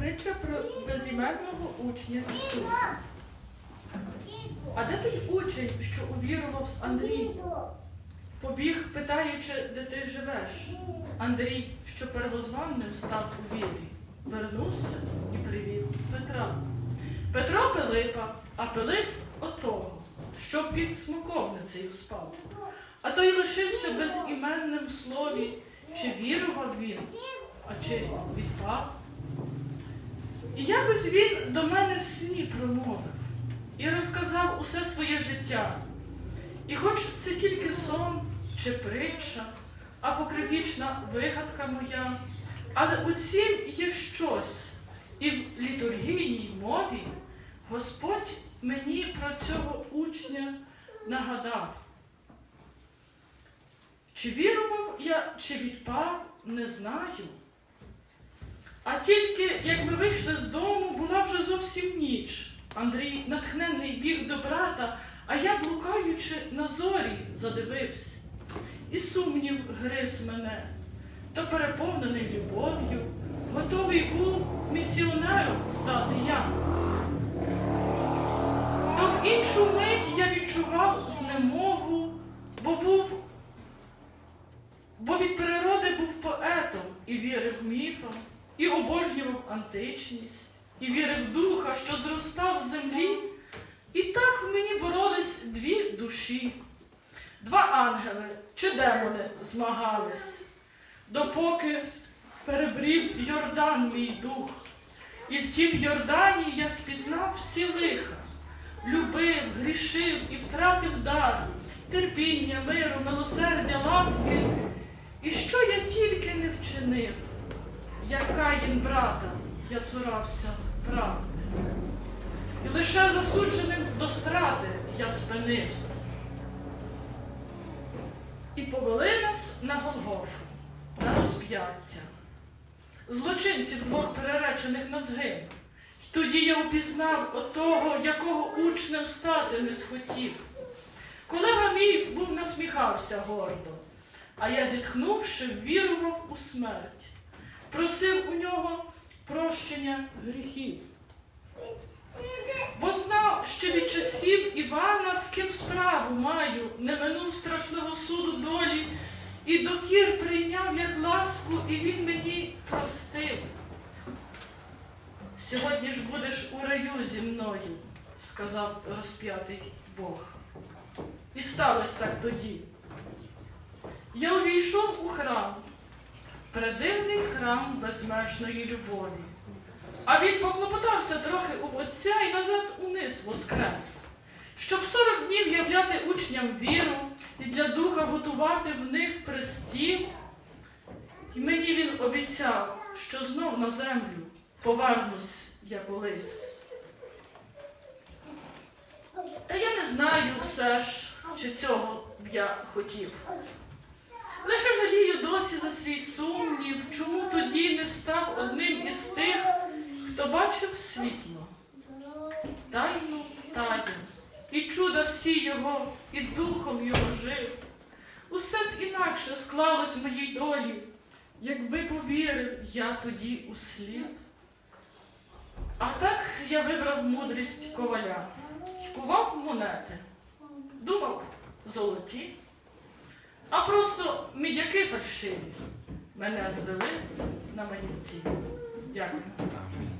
притча про безіменного учня Ісуса. А де той учень, що увірував Андрій? Побіг, питаючи, де ти живеш. Андрій, що первозванним став у вірі, вернувся і привів Петра. Петро Пилипа, а Пилип отого, що під смоковницею спав. А той лишився безіменним в слові, чи вірував він, а чи відпав. Якось він до мене в сні промовив і розказав усе своє життя. І хоч це тільки сон чи притча, апокрифічна вигадка моя, але у цім є щось, і в літургійній мові Господь мені про цього учня нагадав. Чи вірував я, чи відпав, не знаю. А тільки як ми вийшли з дому, була вже зовсім ніч. Андрій, натхненний, біг до брата, а я, блукаючи на зорі, задивився. І сумнів гриз мене, то переповнений любов'ю, готовий був місіонером стати я. То в іншу мить я відчував знемогу, бо був, бо від природи був поетом і вірив міфам, і обожнював античність, і вірив духа, що зростав з землі. І так в мені боролись дві душі. Два ангели чи демони змагались, допоки перебрів Йордан мій дух. І в тім Йордані я спізнав всі лиха, любив, грішив і втратив дар, терпіння, миру, милосердя, ласки. І що я тільки не вчинив, як Каїн брата, я цурався правди. І лише засудженим до страти я спинився. І повели нас на Голгофу, на розп'яття. Злочинців двох переречених на згин. Тоді я упізнав отого, якого учнем стати не схотів. Колега мій був насміхався гордо, а я, зітхнувши, вірував у смерть, просив у нього прощення гріхів. Бо знав, що від часів Івана з ким справу маю, не минув страшного суду долі, і докір прийняв як ласку, і він мені простив. Сьогодні ж будеш у раю зі мною, сказав розп'ятий Бог. І сталося так тоді. Я увійшов у храм, предивний храм безмежної любові. А він поклопотався трохи у отця і назад униз воскрес, щоб сорок днів являти учням віру і для духа готувати в них престіл. І мені він обіцяв, що знов на землю повернусь я колись. Та я не знаю все ж, чи цього б я хотів. Лише жалію досі за свій сумнів, чому тоді не став одним із тих, хто бачив світло, тайну таїн, і чуда всі його, і духом його жив. Усе б інакше склалось в моїй долі, якби повірив я тоді у слід. А так я вибрав мудрість коваля й кував монети, думав золоті, а просто мідяки фальшиві мене звели на манівці. Дякую.